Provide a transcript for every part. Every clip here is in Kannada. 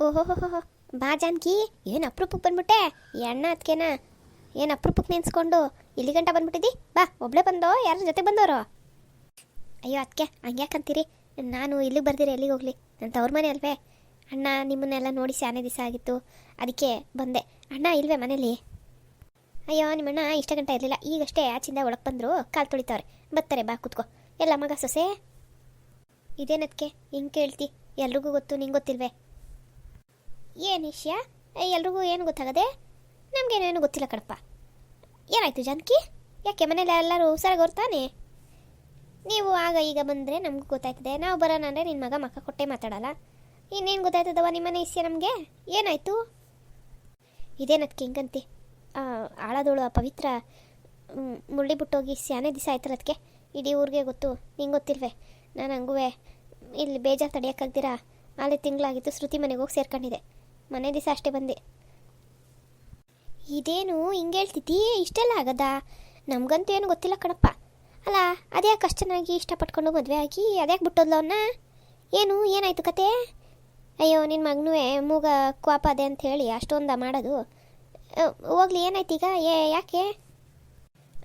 ಓಹೋ ಬಾ ಜಾನ್ಕಿ. ಏನು ಅಪ್ರೂಪಕ್ಕೆ ಬಂದ್ಬಿಟ್ಟೆ? ಈ ಅಣ್ಣ ಅದಕ್ಕೇನ ಏನು ಅಪ್ರೂಪಕ್ಕೆ ನೆನ್ಸ್ಕೊಂಡು ಇಲ್ಲಿ ಗಂಟ ಬಂದ್ಬಿಟ್ಟಿದ್ದಿ? ಬಾ, ಒಬ್ಳೆ ಬಂದೋ ಯಾರ ಜೊತೆ ಬಂದವರು ಅಯ್ಯೋ ಅದಕ್ಕೆ ಹಂಗ್ಯಾಕಂತೀರಿ? ನಾನು ಇಲ್ಲಿಗೆ ಬರ್ದಿರಿ, ಎಲ್ಲಿಗೆ ಹೋಗ್ಲಿ? ನನ್ನ ತವ್ರ ಮನೆ ಅಲ್ವೇ? ಅಣ್ಣ, ನಿಮ್ಮನ್ನೆಲ್ಲ ನೋಡಿ ಸ್ಯಾನೆ ದಿವಸ ಆಗಿತ್ತು. ಅದಕ್ಕೆ ಬಂದೆ. ಅಣ್ಣ, ಇಲ್ವೇ ಮನೇಲಿ? ಅಯ್ಯೋ, ನಿಮ್ಮಣ್ಣ ಇಷ್ಟ ಗಂಟೆ ಇರಲಿಲ್ಲ. ಈಗಷ್ಟೇ ಆಚಿಂದ ಒಳಗೆ ಬಂದರು, ಕಾಲು ತೊಳಿತಾವ್ರೆ. ಬರ್ತಾರೆ, ಬಾ, ಕೂತ್ಕೋ. ಎಲ್ಲ ಮಗ ಸೊಸೆ? ಇದೇನದಕ್ಕೆ ಹಿಂಗೆ ಕೇಳ್ತಿ? ಎಲ್ರಿಗೂ ಗೊತ್ತು, ನಿಂಗೆ ಗೊತ್ತಿಲ್ವೇ? ಏನು ವಿಷಯ? ಎಲ್ರಿಗೂ ಏನು ಗೊತ್ತಾಗದೆ? ನಮಗೇನೇನು ಗೊತ್ತಿಲ್ಲ ಕಡಪ್ಪ ಏನಾಯ್ತು ಜಾನಕಿ? ಯಾಕೆ ಮನೇಲಿ ಎಲ್ಲರೂ ಹುಷಾರಾಗಿ ತಾನೆ ನೀವು ಆಗ ಈಗ ಬಂದರೆ ನಮಗೂ ಗೊತ್ತಾಯ್ತದೆ. ನಾವು ಬರೋಣ ಅಂದರೆ ನಿನ್ನ ಮಗ ಮಕ್ಕ ಕೊಟ್ಟೆ ಮಾತಾಡಲ್ಲ. ಇನ್ನೇನು ಗೊತ್ತಾಯ್ತದವ ನಿಮ್ಮನೆ ಇಸ್ಯ ನಮಗೆ? ಏನಾಯಿತು? ಇದೇನದಕ್ಕೆ ಹಿಂಗಂತಿ? ಆಳದೋಳು ಆ ಪವಿತ್ರ ಮುಳ್ಳಿ ಬಿಟ್ಟೋಗಿ ಸ್ಯಾನೆ ದಿವಸ ಆಯ್ತಾರ ಅದಕ್ಕೆ ಇಡೀ ಊರಿಗೆ ಗೊತ್ತು. ನಿಂಗೆ ಗೊತ್ತಿಲ್ವೇ? ನಾನು ಹಂಗುವೆ. ಇಲ್ಲಿ ಬೇಜಾರು ತಡೆಯೋಕ್ಕಾಗ್ದಿರಾ ಅಲ್ಲಿ ತಿಂಗಳಾಗಿತ್ತು ಶ್ರುತಿ ಮನೆಗೆ ಹೋಗಿ ಸೇರ್ಕೊಂಡಿದೆ ಮನೆ ದಿವಸ ಅಷ್ಟೇ ಬಂದೆ. ಇದೇನು ಹಿಂಗೆ ಹೇಳ್ತಿದ್ದೀ? ಇಷ್ಟೆಲ್ಲ ಆಗದ? ನಮಗಂತೂ ಏನು ಗೊತ್ತಿಲ್ಲ ಕಣಪ್ಪ. ಅಲ್ಲ ಅದ್ಯಾಕೆ ಅಷ್ಟು ಚೆನ್ನಾಗಿ ಇಷ್ಟಪಟ್ಕೊಂಡು ಮದುವೆ ಆಗಿ ಅದ್ಯಾಕೆ ಬಿಟ್ಟೋದ್ಲ ಅವನ್ನ ಏನು, ಏನಾಯ್ತು ಕತೆ? ಅಯ್ಯೋ ನಿನ್ನ ಮಗನೂ ಮೂಗ ಕ್ವಾಪ ಅದೇ ಅಂತ ಹೇಳಿ ಅಷ್ಟೊಂದ ಮಾಡೋದು. ಹೋಗ್ಲಿ, ಏನಾಯ್ತು ಈಗ? ಏ, ಯಾಕೆ?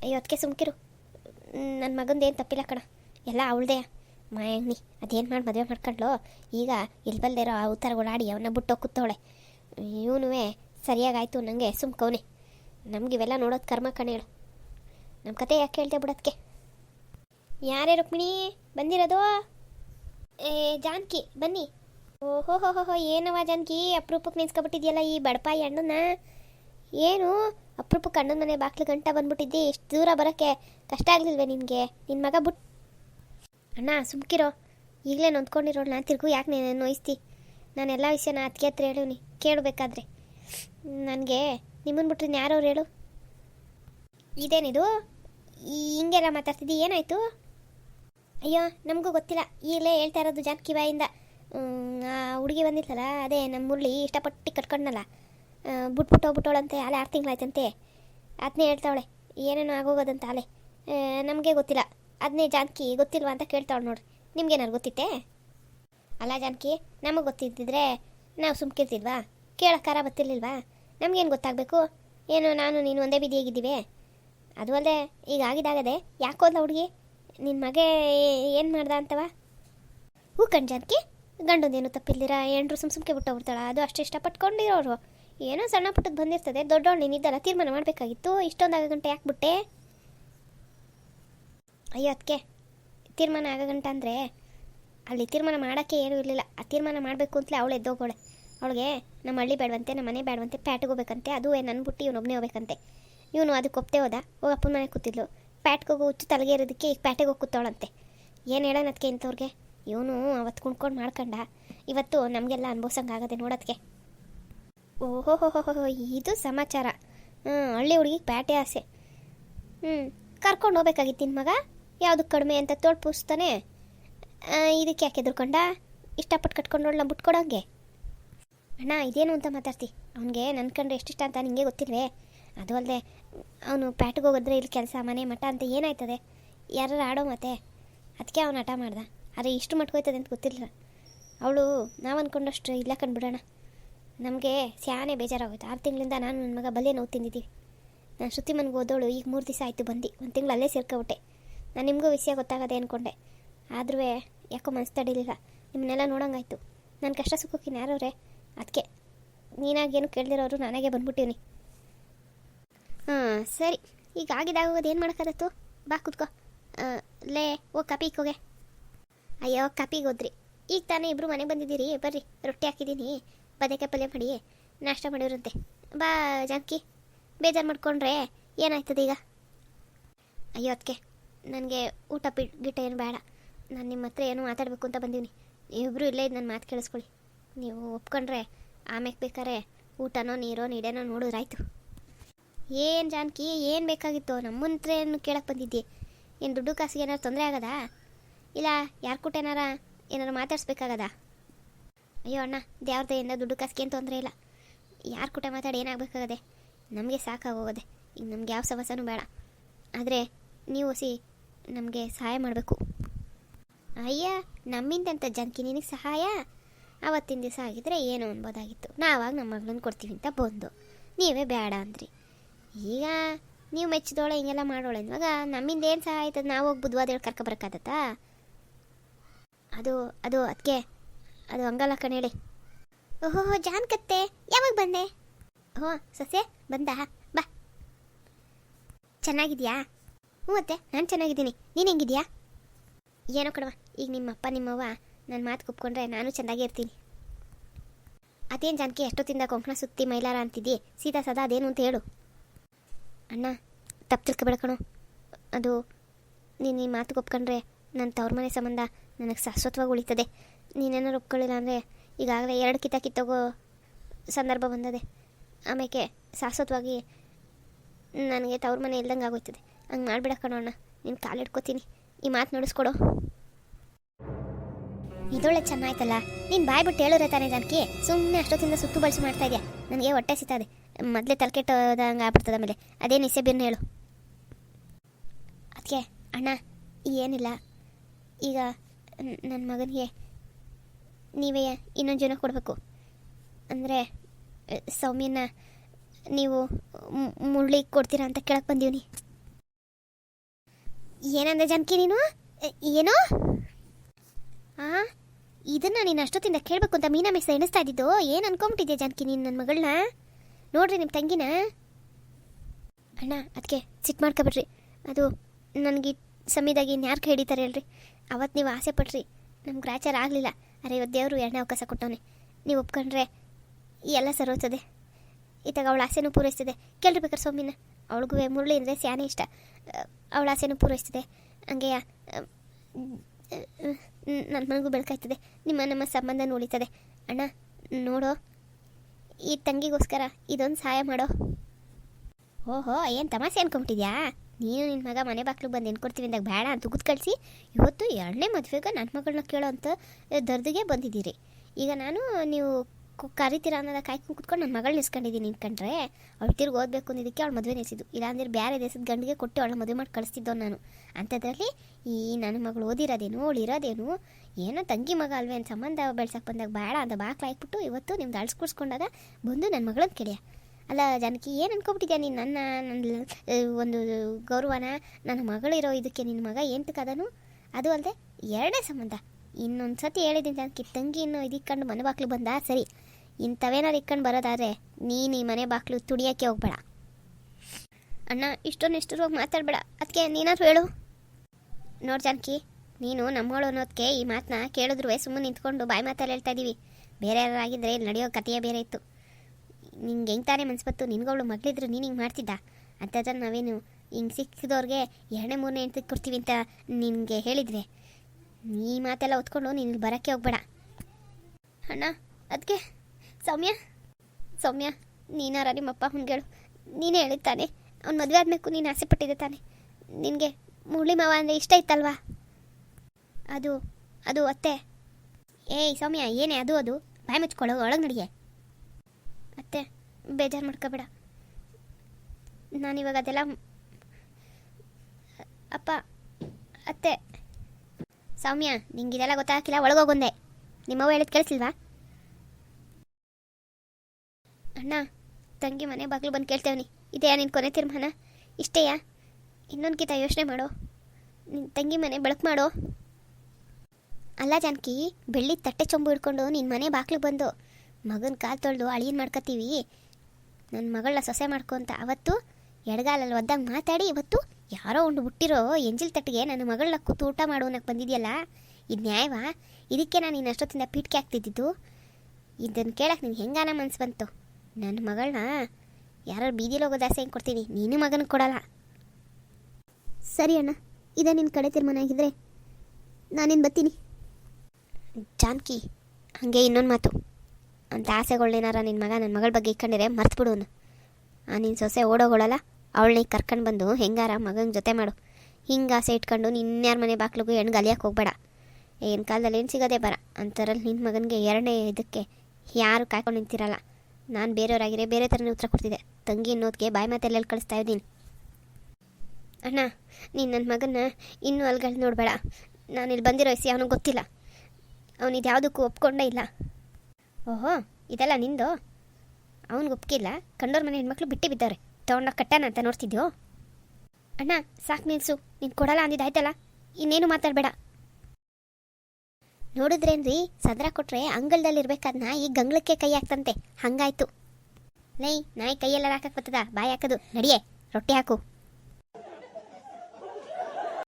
ಅಯ್ಯೋ ಅದಕ್ಕೆ ಸುಮ್ಕಿರು. ನನ್ನ ಮಗಂದೇನು ತಪ್ಪಿಲ್ಲ ಕಣ. ಎಲ್ಲ ಅವಳದೇ. ಮಾಯಣ್ಣಿ ಅದೇನು ಮಾಡಿ, ಮದುವೆ ಮಾಡ್ಕೊಂಡ್ಲು? ಈಗ ಇಲ್ಲಿ ಬಲ್ದಿರೋ ಓಡಾಡಿ ಅವನ್ನ ಬಿಟ್ಟು ಕೂತವಳೆ ಇವನು ಸರಿಯಾಗಾಯ್ತು ನನಗೆ ಸುಮ್ಕವನೆ ನಮ್ಗೆ ಇವೆಲ್ಲ ನೋಡೋದು ಕರ್ಮ ಕಣೇಳು ನಮ್ಮ ಕತೆ ಯಾಕೆ ಹೇಳ್ದೆ ಬಿಡೋದಕ್ಕೆ ಯಾರೇ ರುಕ್ಮಿಣಿ? ಬಂದಿರೋದು? ಏ, ಜಾನ್ಕಿ, ಬನ್ನಿ. ಓಹೋ, ಹೋ ಹೋ ಏನವ ಜಾನ್ಕಿ? ಅಪರೂಪಕ್ಕೆ ನೆನ್ಸ್ಕೊಬಿಟ್ಟಿದ್ಯಲ್ಲ ಈ ಬಡಪಾಯಿ ಅಣ್ಣನ ಏನು? ಅಪರೂಪಕ್ಕೆ ಅಣ್ಣನ ಮನೆ ಬಾಕ್ಲು ಗಂಟ ಬಂದ್ಬಿಟ್ಟಿದ್ದಿ? ಇಷ್ಟು ದೂರ ಬರೋಕ್ಕೆ ಕಷ್ಟ ಆಗಲಿಲ್ವೇ ನಿನಗೆ? ನಿನ್ನ ಮಗ ಬಿಟ್ಟು ಅಣ್ಣ, ಸುಮ್ಕಿರೋ. ಈಗಲೇ ನೊಂದ್ಕೊಂಡಿರೋಳು, ನಾನು ತಿರ್ಗು ಯಾಕೆ ನೀನು ನೋಯಿಸ್ತಿ? ನಾನು ಎಲ್ಲ ವಿಷಯನ ಅದಕ್ಕೆ ಹತ್ರ ಹೇಳೀನಿ, ಕೇಳಬೇಕಾದ್ರೆ. ನನಗೆ ನಿಮ್ಮನ್ನು ಬಿಟ್ರೆ ಯಾರವ್ರು ಹೇಳು? ಇದೇನಿದು? ಹಿಂಗೆಲ್ಲ ಮಾತಾಡ್ತಿದ್ದಿ, ಏನಾಯಿತು? ಅಯ್ಯೋ, ನಮಗೂ ಗೊತ್ತಿಲ್ಲ. ಈಗಲೇ ಹೇಳ್ತಾ ಇರೋದು ಜಾನಕಿ ಬಾಯಿಂದ. ಆ ಹುಡುಗಿ ಬಂದಿತ್ತಲ್ಲ ಅದೇ ನಮ್ಮ ಮುರಳಿ ಇಷ್ಟಪಟ್ಟು ಕಟ್ಕೊಂಡಲ್ಲ ಬಿಟ್ಬಿಟ್ಟು ಹೋಗ್ಬಿಟ್ಟವಳಂತೆ ಅಲ್ಲೇ ಆರು ತಿಂಗಳಾಯ್ತಂತೆ. ಅದನ್ನೇ ಹೇಳ್ತಾವಳೆ, ಏನೇನೋ ಆಗೋಗೋದಂತ ಅಲೆ ನಮಗೆ ಗೊತ್ತಿಲ್ಲ. ಅದನ್ನೇ ಜಾನಕಿ ಗೊತ್ತಿಲ್ವಾ ಅಂತ ಕೇಳ್ತಾಳೆ ನೋಡ್ರಿ. ನಿಮ್ಗೇನಾರು ಗೊತ್ತಿತ್ತೆ? ಅಲ್ಲ ಜಾನಕಿ, ನಮಗೆ ಗೊತ್ತಿದ್ದಿದ್ರೆ ನಾವು ಸುಮ್ಕಿರ್ತಿದ್ವಾ ಕೇಳೋಕ್ಕಾರ ಬರ್ತಿರ್ಲಿಲ್ವಾ? ನಮಗೇನು ಗೊತ್ತಾಗಬೇಕು? ಏನು ನಾನು, ನೀನು ಒಂದೇ ಬಿದಿಯಾಗಿದ್ದೀವಿ ಅದು ಅಲ್ಲದೆ ಈಗ ಆಗಿದಾಗದೆ ಯಾಕೋದ್ಲ ಹುಡುಗಿ? ನಿನ್ನ ಮಗ ಏನು ಮಾಡ್ದ ಅಂತವ? ಹೂ ಕಣ್ ಜಾನಕಿ, ಗಂಡೊಂದೇನು ತಪ್ಪಿಲ್ದಿರ? ಏನರು ಸುಮ್ ಸುಮ್ಕೆ ಬಿಟ್ಟು ಹೋಗ್ತಾಳ ಅದು ಅಷ್ಟು ಇಷ್ಟಪಟ್ಕೊಂಡಿರೋರು. ಏನೋ ಸಣ್ಣ ಪುಟ್ಟದ್ದು ಬಂದಿರ್ತದೆ ದೊಡ್ಡವಳು ನೀನಿದ್ದಲ್ಲ ತೀರ್ಮಾನ ಮಾಡಬೇಕಾಗಿತ್ತು, ಇಷ್ಟೊಂದು ಆಗ ಗಂಟೆ ಯಾಕೆ ಬಿಟ್ಟೆ? ಅಯ್ಯೋ ಅದಕ್ಕೆ ತೀರ್ಮಾನ ಆಗಂಟ ಗಂಟ ಅಂದರೆ ಅಲ್ಲಿ ತೀರ್ಮಾನ ಮಾಡೋಕ್ಕೆ ಏನೂ ಇರಲಿಲ್ಲ. ಆ ತೀರ್ಮಾನ ಮಾಡಬೇಕು ಅಂತಲೇ ಅವಳು ಎದ್ದೋಗೋಳೆ ಅವಳಿಗೆ ನಮ್ಮ ಹಳ್ಳಿ ಬೇಡವಂತೆ, ನಮ್ಮ ಮನೆ ಬೇಡವಂತೆ, ಪ್ಯಾಟ್ಗೆ ಹೋಗ್ಬೇಕಂತೆ, ಅದು ನನ್ನ ಇವನೊಬ್ಬನೇ ಹೋಗ್ಬೇಕಂತೆ. ಇವನು ಅದಕ್ಕೆ ಒಪ್ತೇ ಹೋದ. ಹೋಗಿ ಅಪ್ಪನ ಮನೆ ಕೂತಿದ್ಲು. ಪ್ಯಾಟ್ಗೆ ಹೋಗೋ ಹುಚ್ಚು ತಲೆಗೆ ಇರೋದಕ್ಕೆ ಈಗ ಪ್ಯಾಟಿಗೆ ಹೋಗಿ ಕೂತವಳಂತೆ ಏನು ಹೇಳೋಣ ಅದಕ್ಕೆ ಇಂಥವ್ರಿಗೆ? ಇವನು ಅವತ್ತು ಕುಣ್ಕೊಂಡು ಮಾಡ್ಕೊಂಡ. ಇವತ್ತು ನಮಗೆಲ್ಲ ಅನ್ಭವಿಸಂಗಾಗದೆ ನೋಡೋದಕ್ಕೆ ಓಹೋ ಹೋ ಹೋ ಇದು ಸಮಾಚಾರ. ಹಾಂ ಹಳ್ಳಿ ಹುಡುಗಿಗೆ ಪ್ಯಾಟೆ ಆಸೆ. ಹ್ಞೂ ಕರ್ಕೊಂಡು ಹೋಗ್ಬೇಕಾಗಿತ್ತು ನಿನ್ನ ಮಗ? ಯಾವುದಕ್ಕೆ ಕಡಿಮೆ ಅಂತ ತೋಳು ಪೂಸ್ತಾನೆ. ಇದಕ್ಕೆ ಯಾಕೆ ಎದುರ್ಕೊಂಡ? ಇಷ್ಟಪಟ್ಟು ಕಟ್ಕೊಂಡು ಬಿಟ್ಕೊಡೋ ಬಿಟ್ಕೊಡೋಂಗೆ ಅಣ್ಣ, ಇದೇನು ಅಂತ ಮಾತಾಡ್ತಿ? ಅವನಿಗೆ ನನ್ನ ಕಂಡ್ರೆ ಎಷ್ಟಿಷ್ಟ ಅಂತ ನಿಮಗೆ ಗೊತ್ತಿಲ್ವೇ? ಅದು ಅಲ್ಲದೆ ಅವನು ಪ್ಯಾಟಿಗೆ ಹೋಗಿದ್ರೆ ಇಲ್ಲಿ ಕೆಲಸ, ಮನೆ ಮಠ ಅಂತ ಏನಾಯ್ತದೆ? ಯಾರು ಆಡೋ ಮತ್ತೆ ಅದಕ್ಕೆ ಅವನು ಹಠ ಮಾಡ್ದ. ಆದರೆ ಇಷ್ಟು ಮಟ್ಕೋಯ್ತದೆ ಅಂತ ಗೊತ್ತಿಲ್ಲ. ಅವಳು, ನಾವು ಅಂದ್ಕೊಂಡಷ್ಟು ಇಲ್ಲ ಕಂಡುಬಿಡೋಣ. ನಮಗೆ ಸ್ಯಾನೆ ಬೇಜಾರಾಗೋಯ್ತು. ಆರು ತಿಂಗಳಿಂದ ನಾನು ನನ್ನ ಮಗ ಬಲ್ಲೆ ನೋವು ತಿಂದಿದ್ದೀವಿ ನಾನು ಶ್ರುತಿ ಮನೆಗೆ ಹೋದವಳು ಈಗ ಮೂರು ದಿವಸ ಆಯಿತು ಬಂದು. ಒಂದು ತಿಂಗಳು ಅಲ್ಲೇ ಸೇರ್ಕೊಬಿಟ್ಟೆ ನಾನು ನಿಮಗೂ ವಿಷಯ ಗೊತ್ತಾಗದೆ ಅಂದ್ಕೊಂಡೆ ಆದ್ರೂ ಯಾಕೋ ಮನಸ್ಸು ತಡೀಲಿಲ್ಲ. ನಿಮ್ಮನ್ನೆಲ್ಲ ನೋಡೋಂಗಾಯ್ತು. ನನ್ನ ಕಷ್ಟ ಸುಖಕ್ಕಿನ ಯಾರವ್ರೆ? ಅದಕ್ಕೆ ನೀನಾಗೇನು ಕೇಳ್ದಿರೋರು ನನಗೆ ಬಂದ್ಬಿಟ್ಟಿವ್ನಿ. ಹಾಂ, ಸರಿ. ಈಗ ಆಗಿದಾಗೋದು ಏನು ಮಾಡೋಕ್ಕಾಗತ್ತು? ಬಾ ಕುತ್ಕೋ. ಲೇ, ಓ ಕಾಪಿ ಇಕ್ಕೋಗೆ ಅಯ್ಯೋ, ಕಾಪಿಗೆ ಹೋದ್ರಿ. ಈಗ ತಾನೇ ಇಬ್ಬರು ಮನೆಗೆ ಬಂದಿದ್ದೀರಿ. ಬರ್ರಿ, ರೊಟ್ಟಿ ಹಾಕಿದ್ದೀನಿ ಬದನೆಕಾಯಿ ಪಲ್ಯ ಮಾಡಿ ನಾಷ್ಟ ಮಾಡಿವ್ರಂತೆ. ಬಾ, ಜಾನಕಿ. ಬೇಜಾರು ಮಾಡ್ಕೊಂಡ್ರೆ ಏನಾಯ್ತದ ಈಗ ಅಯ್ಯೋ ಅದಕ್ಕೆ ನನಗೆ ಊಟ ಪಿಟ್ ಗಿಟ್ಟ ಏನು ಬೇಡ. ನಾನು ನಿಮ್ಮ ಹತ್ರ ಏನೋ ಮಾತಾಡಬೇಕು ಅಂತ ಬಂದೀನಿ ಇಬ್ಬರು ಇಲ್ಲೇ ಇದು ನನ್ನ ಮಾತು ಕೇಳಿಸ್ಕೊಳ್ಳಿ. ನೀವು ಒಪ್ಕೊಂಡ್ರೆ ಆಮೇಲೆ ಬೇಕಾರೆ ಊಟನೋ, ನೀರೋ, ನೀಡೇನೋ ನೋಡಿದ್ರಾಯ್ತು. ಏನು ಜಾನಕಿ, ಏನು ಬೇಕಾಗಿತ್ತು ನಮ್ಮ ಹತ್ರ ಏನು ಕೇಳಕ್ಕೆ ಬಂದಿದ್ದೆ. ಏನು ದುಡ್ಡು ಕಾಸಿಗೆ ಏನಾರು ತೊಂದರೆ ಆಗದಾ? ಇಲ್ಲ, ಯಾರ ಕೂಟ ಏನಾರ, ಏನಾರು ಮಾತಾಡಿಸ್ಬೇಕಾಗದ? ಅಯ್ಯೋ ಅಣ್ಣ, ದೇವ್ರ ದಯಿಂದ ದುಡ್ಡು ಕಾಸಿಗೆ ಏನು ತೊಂದರೆ ಇಲ್ಲ. ಯಾರ ಕೂಟ ಮಾತಾಡಿ ಏನಾಗಬೇಕಾಗದೆ? ನಮಗೆ ಸಾಕಾಗೋಗದೆ. ಈಗ ನಮ್ಗೆ ಯಾವ ಸಮಸ್ಯೆನೂ ಬೇಡ. ಆದರೆ ನೀವು ಸಿ ನಮಗೆ ಸಹಾಯ ಮಾಡಬೇಕು. ಅಯ್ಯ, ನಮ್ಮಿಂದಂತ ಜನಕ್ಕೆ ನಿನಗೆ ಸಹಾಯ? ಅವತ್ತಿನ ದಿವಸ ಆಗಿದ್ರೆ ಏನು ಅನ್ಬೋದಾಗಿತ್ತು. ನಾವಾಗ ನಮ್ಮ ಮಗಳನ್ನ ಕೊಡ್ತೀವಿ ಅಂತ ಬಂದು. ನೀವೇ ಬೇಡ ಅಂದ್ರಿ. ಈಗ ನೀವು ಮೆಚ್ಚಿದೋಳೆ, ಹಿಂಗೆಲ್ಲ ಮಾಡೋಳೆ ಅಂದಾಗ ನಮ್ಮಿಂದ ಏನು ಸಹಾಯ ಆಯ್ತದ? ನಾವು ಹೋಗಿ ಬುಧವಾದ ಹೇಳಿ ಕರ್ಕೊಬರಕ್ಕಾಗತ್ತಾ ಅದು ಅದು ಅದಕ್ಕೆ ಅದು ಹಂಗಲ್ಲ ಕಣೇಳಿ ಓಹೋ ಜಾನ್ ಕತ್ತೆ ಯಾವಾಗ ಬಂದೆ? ಓ ಸಸ್ಯ ಬಂದ? ಬಾ. ಚೆನ್ನಾಗಿದ್ಯಾ? ಹ್ಞೂ ಅತ್ತೆ, ನಾನು ಚೆನ್ನಾಗಿದ್ದೀನಿ. ನೀನು ಹೆಂಗಿದ್ಯಾ? ಏನೋ ಕಡವ ಈಗ ನಿಮ್ಮಪ್ಪ, ನಿಮ್ಮವ್ವ ನನ್ನ ಮಾತು ಕುಪ್ಕೊಂಡ್ರೆ ನಾನು ಚೆನ್ನಾಗೇ ಇರ್ತೀನಿ. ಅದೇನು ಜಾನಕಿ, ಎಷ್ಟೊತ್ತಿಂದ ಕೊಂಕಣ ಸುತ್ತಿ ಮೈಲಾರ ಅಂತಿದ್ದೀ? ಸೀದಾ ಸದಾ ಅದೇನು ಅಂತ ಹೇಳು. ಅಣ್ಣ, ತಪ್ಪು ತಿಳ್ಕೊಬೇಡ ಕಣೋ. ಅದು, ನೀನು ಈ ಮಾತು ಒಪ್ಕೊಂಡ್ರೆ ನನ್ನ ತವ್ರ ಮನೆ ಸಂಬಂಧ ನನಗೆ ಶಾಶ್ವತವಾಗಿ ಉಳಿತದೆ. ನೀನೇನಾರು ಒಪ್ಕೊಳ್ಳಿಲ್ಲ ಅಂದರೆ ಈಗಾಗಲೇ ಎರಡು ಕಿತ್ತ ಕಿತ್ತೋಗೋ ಸಂದರ್ಭ ಬಂದದೆ. ಆಮೇಲೆ ಶಾಶ್ವತವಾಗಿ ನನಗೆ ತವ್ರ ಮನೆ ಇಲ್ದಂಗೆ ಆಗೋಯ್ತದೆ. ಹಂಗೆ ಮಾಡಿಬಿಡ ಕಣೋಣ ನಿನ್ನ ನೀನು ಇಟ್ಕೋತೀನಿ ಈ ಮಾತು ನೋಡಿಸ್ಕೊಡು. ಇದೊಳ್ಳೆ ಚೆನ್ನಾಯ್ತಲ್ಲ? ನೀನು ಬಾಯ್ ಬಿಟ್ಟು ಹೇಳಿದ್ರೆ ತಾನೇ ಜಾನಕಿ? ಸುಮ್ಮನೆ ಅಷ್ಟೊತ್ತಿಂದ ಸುತ್ತು ಬಳಸಿ ಮಾಡ್ತಾ ಇದೆಯಾ? ನನಗೆ ಹೊಟ್ಟೆ ಸಿಗ್ತದೆ ಮೊದಲೇ ತಲೆಕೆಟ್ಟೋದಂಗೆ ಆಗ್ಬಿಡ್ತದೆ ಆಮೇಲೆ. ಅದೇನು ಇಸೆಬಿರ್ನ ಹೇಳು. ಅದಕ್ಕೆ ಅಣ್ಣ, ಏನಿಲ್ಲ. ಈಗ ನನ್ನ ಮಗನಿಗೆ ನೀವೇ ಇನ್ನೊಂದು ಜನ ಕೊಡಬೇಕು. ಅಂದರೆ, ಸೌಮ್ಯನ ನೀವು ಮುಳ್ಳಿ ಕೊಡ್ತೀರಾ ಅಂತ ಕೇಳಕ್ಕೆ ಬಂದೀವ್ನಿ. ಏನಂದೆ ಜಾನಕಿ ನೀನು? ಏನು? ಆ? ಇದನ್ನ ನೀನು ಅಷ್ಟೊತ್ತಿಂದ ಕೇಳಬೇಕು ಅಂತ ಮೀನಾ ಮಿಸ್ ಎಣಿಸ್ತಾ ಇದ್ದಿದ್ದು. ಏನು ಅನ್ಕೊಂಬಿಟ್ಟಿದ್ಯಾ ಜಾನಕಿ ನೀನು ನನ್ನ ಮಗಳನ್ನ? ನೋಡ್ರಿ ನಿಮ್ಮ ತಂಗಿನ. ಅಣ್ಣ ಅದಕ್ಕೆ ಸಿಟ್ಟು ಮಾಡ್ಕೊಬಿಡ್ರಿ. ಅದು ನನಗೆ ಸಮಯದಾಗಿ ಇನ್ಯಾರು ಹಿಡಿತಾರೆ ಹೇಳ್ರಿ. ಅವತ್ತು ನೀವು ಆಸೆ ಪಟ್ರಿ. ನಮ್ಗೆ ಗ್ರಾಚಾರ ಆಗಲಿಲ್ಲ. ಅರೆ ಇವತ್ತು ದೇವರು ಎರಡನೇ ಅವಕಾಶ ಕೊಟ್ಟವನೆ. ನೀವು ಒಪ್ಕೊಂಡ್ರೆ ಎಲ್ಲ ಸರೋಗ್ತದೆ ಇತ್ತಾಗ ಅವಳ ಆಸೆನೂ ಪೂರೈಸ್ತದೆ. ಕೇಳ್ರಿ ಬೇಕಾರೆ ಸೌಮ್ಯನ. ಅವಳಿಗೂ ಮುರಳಿ ಅಂದರೆ ಸ್ಯಾನೆ ಇಷ್ಟ. ಅವಳ ಆಸೆನೂ ಪೂರೈಸ್ತದೆ. ಹಂಗೆ ನನ್ನ ಮನೆಗೂ ಬೆಳಕಾಯ್ತದೆ. ನಿಮ್ಮ, ನಮ್ಮ ಸಂಬಂಧ ಉಳಿತದೆ ಅಣ್ಣ, ನೋಡೋ. ಈ ತಂಗಿಗೋಸ್ಕರ ಇದೊಂದು ಸಹಾಯ ಮಾಡೋ. ಓಹೋ, ಏನು ತಮಾಷೆ ಅನ್ಕೊಂಬಿಟ್ಟಿದ್ಯಾ? ನೀನು ನಿನ್ನ ಮಗ ಮನೆ ಬಾಕ್ಲಿಗೆ ಬಂದು ಎನ್ಕೊಡ್ತೀವಿ ಅಂದಾಗ ಬೇಡ ಅಂತ ಉಗಿದ್ ಕಳಿಸಿ ಇವತ್ತು ಎರಡನೇ ಮದುವೆಗೆ ನನ್ನ ಮಗಳನ್ನ ಕೇಳೋ ಅಂತ ದರ್ದಿಗೆ ಬಂದಿದ್ದೀರಿ. ಈಗ ನಾನು, ನೀವು ಕರಿತೀರ ಅನ್ನೋದ ಕಾಯ್ಕೊಂಡು ಕುತ್ಕೊಂಡು ನನ್ನ ಮಗಳು ಇಸ್ಕೊಂಡಿದ್ದೀನಿ ನಿಂತ್ಕೊಂಡ್ರೆ ಅವ್ಳು ತಿರ್ಗಿ ಓದಬೇಕು ಅನ್ನೋದಕ್ಕೆ ಅವಳು ಮದುವೆ ನೆಸಿದ್ದು ಇಲ್ಲಾಂದ್ರೆ ಬೇರೆ ದೇಶದ ಗಂಡಿಗೆ ಕೊಟ್ಟು ಅವಳ ಮದುವೆ ಮಾಡಿ ಕಳಿಸ್ತಿದ್ದೋ ನಾನು. ಅಂಥದ್ರಲ್ಲಿ ಈ ನನ್ನ ಮಗಳು ಓದಿರೋದೇನು ಅವಳು ಇರೋದೇನು ಏನೋ ತಂಗಿ ಮಗ ಅಲ್ವೇ ಅಂತ ಸಂಬಂಧ ಬೆಳ್ಸಕ್ಕೆ ಬಂದಾಗ ಬೇಡ ಅಂತ ಬಾಕ್ಲ ಹಾಕ್ಬಿಟ್ಟು ಇವತ್ತು ನಿಮ್ದು ಅಳ್ಸ್ಕೊಡ್ಸ್ಕೊಂಡಾಗ ಬಂದು ನನ್ನ ಮಗಳನ್ನ ಕೇಳಿಯ. ಅಲ್ಲ ಜಾನಕಿ, ಏನು ಅನ್ಕೊಬಿಟ್ಟಿದ್ಯಾ ನೀನು? ನನ್ನ ನನ್ನ ಒಂದು ಗೌರವನ ನನ್ನ ಮಗಳಿರೋ ಇದಕ್ಕೆ ನಿನ್ನ ಮಗ ಎಂಟಕ್ಕದನು ಅದು ಅಲ್ಲದೆ ಎರಡನೇ ಸಂಬಂಧ. ಇನ್ನೊಂದು ಸತಿ ಹೇಳಿದ್ದೀನಿ ಜಾನಕಿ, ತಂಗಿ ಇನ್ನು ಕಂಡು ಮನೆ ಬಾಕ್ಲು ಬಂದ? ಸರಿ. ಇಂಥವೇನಾರು ಇಕ್ಕೊಂಡು ಬರೋದಾದ್ರೆ ನೀನು ಈ ಮನೆ ಬಾಕ್ಲು ತುಡಿಯೋಕ್ಕೆ ಹೋಗ್ಬೇಡ. ಅಣ್ಣ, ಇಷ್ಟೊಂದು ಇಷ್ಟರವಾಗಿ ಮಾತಾಡಬೇಡ. ಅದಕ್ಕೆ ನೀನಾದ್ರು ಹೇಳು. ನೋಡಿ ಜಾನಕಿ, ನೀನು ನಮ್ಮವಳು ಅನ್ನೋದಕ್ಕೆ ಈ ಮಾತನ್ನ ಕೇಳಿದ್ರು ಸುಮ್ಮನೆ ನಿಂತ್ಕೊಂಡು ಬಾಯಿ ಮಾತಲ್ಲಿ ಹೇಳ್ತಾ ಇದ್ದೀವಿ ಬೇರೆ ಯಾರಾಗಿದ್ದರೆ ಇಲ್ಲಿ ನಡೆಯೋ ಕಥೆಯೇ ಬೇರೆ ಇತ್ತು. ನಿಂಗೆ ಹೆಂಗೆ ತಾನೇ ಮನ್ಸು ಬತ್ತು ನಿನ್ಗಳು ಮಗಳಿದ್ರು ನೀನು ಹಿಂಗೆ ಮಾಡ್ತಿದ್ದ? ಅಂಥದ್ದನ್ನು ನಾವೇನು ಹಿಂಗೆ ಸಿಕ್ಕಿದವ್ರಿಗೆ ಎರಡನೇ, ಮೂರನೇ ಹೆಂಡ್ತಿ ಕೊಡ್ತೀವಿ ಅಂತ ನಿನಗೆ ಹೇಳಿದ್ರೆ? ಈ ಮಾತೆಲ್ಲ ಹೊತ್ಕೊಂಡು ನೀನು ಬರೋಕ್ಕೆ ಹೋಗ್ಬೇಡ. ಅಣ್ಣ ಅದಕ್ಕೆ ಸೌಮ್ಯ ಸೌಮ್ಯ, ನೀನಾರ ನಿಮ್ಮಪ್ಪ ಹುಣ್ಗೇಳು. ನೀನೇ ಹೇಳಿದ್ ತಾನೆ ಅವ್ನು ಮದುವೆ ಆದಮೇಕು ನೀನು ಆಸೆ ಪಟ್ಟಿದ್ದೆ ತಾನೆ. ನಿನಗೆ ಮುರಳಿ ಮಾವ ಅಂದರೆ ಇಷ್ಟ ಇತ್ತಲ್ವಾ? ಅದು ಅದು ಅತ್ತೆ. ಏಯ್ ಸೌಮ್ಯ, ಏನೇ ಅದು ಅದು. ಬಾಯಿ ಮುಚ್ಕೊಳ್ಳೋ ಒಳಗೆ ನಡಿಗೆ ಅತ್ತೆ, ಬೇಜಾರು ಮಾಡ್ಕೋಬೇಡ. ನಾನಿವಾಗ ಅದೆಲ್ಲ ಅಪ್ಪ, ಅತ್ತೆ. ಸೌಮ್ಯ ನಿಂಗೆ ಇದೆಲ್ಲ ಗೊತ್ತಾಗಿಲ್ಲ ಒಳಗೋಗೊಂದೆ ನಿಮ್ಮವ್ವ ಹೇಳಿದ್ ಕೇಳಿಸಿಲ್ವಾ? ಅಣ್ಣ, ತಂಗಿ ಮನೆ ಬಾಗಿಲು ಬಂದು ಕೇಳ್ತೇವನಿ. ಇದೆಯಾ ನಿನ್ನ ಕೊನೆ ತೀರ್ಮಾನ? ಇಷ್ಟೇಯಾ? ಇನ್ನೊಂದು ಗೀತ ಯೋಚನೆ ಮಾಡೋ. ನಿನ್ನ ತಂಗಿ ಮನೆ ಬೆಳಕು ಮಾಡೋ. ಅಲ್ಲ ಜಾನಕಿ, ಬೆಳ್ಳಿ ತಟ್ಟೆ ಚೊಂಬು ಹಿಡ್ಕೊಂಡು ನಿನ್ನ ಮನೆ ಬಾಗಿಲು ಬಂದು ಮಗನ ಕಾಲು ತೊಳೆದು ಅಳಿಯನ್ ಮಾಡ್ಕೋತೀವಿ ನನ್ನ ಮಗಳನ್ನ ಸೊಸೆ ಮಾಡ್ಕೊ ಅಂತ ಅವತ್ತು ಎಡಗಾಲಲ್ಲಿ ಒದ್ದಂಗೆ ಮಾತಾಡಿ ಇವತ್ತು ಯಾರೋ ಉಂಡು ಬಿಟ್ಟಿರೋ ಎಂಜಿಲ್ ತಟ್ಟಿಗೆ ನನ್ನ ಮಗಳನ್ನ ಕೂತು ಊಟ ಮಾಡೋನಕ್ಕೆ ಬಂದಿದೆಯಲ್ಲ? ಇದು ನ್ಯಾಯವಾ? ಇದಕ್ಕೆ ನಾನು ಇನ್ನು ಅಷ್ಟೊತ್ತಿಂದ ಪೀಠಕ್ಕೆ ಆಗ್ತಿದ್ದಿದ್ದು ಇದನ್ನು ಕೇಳಕ್ಕೆ ನಿಂಗೆ ಹೆಂಗಾನ ಮನ್ಸು ಬಂತು? ನನ್ನ ಮಗಳನ್ನ ಯಾರು ಬೀದಿಲಿ ಹೋಗೋದು ಆಸೆ ಹೆಂಗೆ ಕೊಡ್ತೀನಿ? ನೀನು ಮಗನಿಗೆ ಕೊಡಲ್ಲ. ಸರಿ ಅಣ್ಣ, ಇದೇ ನಿನ್ನ ಕಡೆ ತೀರ್ಮಾನ ಆಗಿದ್ರೆ ನಾನೇನು ಬರ್ತೀನಿ? ಜಾನ್ಕಿ, ಹಾಗೆ ಇನ್ನೊಂದು ಮಾತು. ಅಂತ ಆಸೆಗಳನ್ನೇನಾರ ನಿನ್ನ ಮಗ ನನ್ನ ಮಗಳ ಬಗ್ಗೆ ಇಕ್ಕಂಡಿರೆ ಮರ್ತು ಬಿಡೋನು ಆ ನಿನ್ನ ಸೊಸೆ ಓಡೋಗೋಳಲ್ಲ, ಅವಳನ್ನ ಕರ್ಕೊಂಡು ಬಂದು ಹೆಂಗಾರ ಮಗನ ಜೊತೆ ಮಾಡು. ಹಿಂಗೆ ಆಸೆ ಇಟ್ಕೊಂಡು ನಿನ್ಯಾರ ಮನೆ ಬಾಕ್ಲಿಗೂ ಹೆಣ್ಗೆ ಅಲಿಯಕ್ಕೆ ಹೋಗ್ಬೇಡ. ಏನು ಕಾಲದಲ್ಲಿ ಏನು ಸಿಗೋದೇ ಬರ ಅಂಥರಲ್ಲಿ ನಿನ್ನ ಮಗನಿಗೆ ಎರಡನೇ ಇದಕ್ಕೆ ಯಾರು ಕಾಯ್ಕೊಂಡು ನಿಂತಿರಲ್ಲ. ನಾನು ಬೇರೆಯವರಾಗಿರೇ ಬೇರೆ ಥರನೇ ಉತ್ತರ ಕೊಡ್ತಿದ್ದೆ. ತಂಗಿ ಅನ್ನೋದಕ್ಕೆ ಬಾಯಿ ಮಾತೆಲ್ಲ ಕಳಿಸ್ತಾ ಇದ್ದೀನಿ? ಅಣ್ಣ, ನೀನು ನನ್ನ ಮಗನ ಇನ್ನೂ ಅಲ್ಗಳು ನೋಡಬೇಡ. ನಾನು ಇಲ್ಲಿ ಬಂದಿರೋ ವಯಸ್ಸು ಅವನಿಗೆ ಗೊತ್ತಿಲ್ಲ. ಅವನಿದು ಯಾವುದಕ್ಕೂ ಒಪ್ಕೊಂಡೇ ಇಲ್ಲ. ಓಹೋ, ಇದೆಲ್ಲ ನಿಂದು? ಅವನಿಗೆ ಒಪ್ಕಿಲ್ಲ ಕಂಡೋರ್ ಮನೆ ಹೆಣ್ಮಕ್ಳು ಬಿಟ್ಟು ಬಿದ್ದವ್ರೆ. ತೊಗೊಂಡೋಗಿ ಕಟ್ಟಾನ ಅಂತ ನೋಡ್ತಿದ್ಯೋ? ಅಣ್ಣ, ಸಾಕು ನಿಲ್ಸು. ನೀನು ಕೊಡಲ್ಲ ಅಂದಿದ್ದಾಯ್ತಲ್ಲ ಇನ್ನೇನು ಮಾತಾಡಬೇಡ. ನೋಡಿದ್ರೇನ್ರಿ? ಸದ್ರ ಕೊಟ್ರೆ ಅಂಗಳದಲ್ಲಿರ್ಬೇಕಾದ ಈ ಗಂಗ್ಳಕ್ಕೆ ಕೈ ಹಾಕ್ತಂತೆ. ಹಂಗಾಯ್ತು. ನೈ ನಾಯಿ ಕೈಯೆಲ್ಲ ಹಾಕಕ್ ಬರ್ತದ? ಬಾಯಿ ಹಾಕದು. ನಡಿಯೇ, ರೊಟ್ಟಿ ಹಾಕು.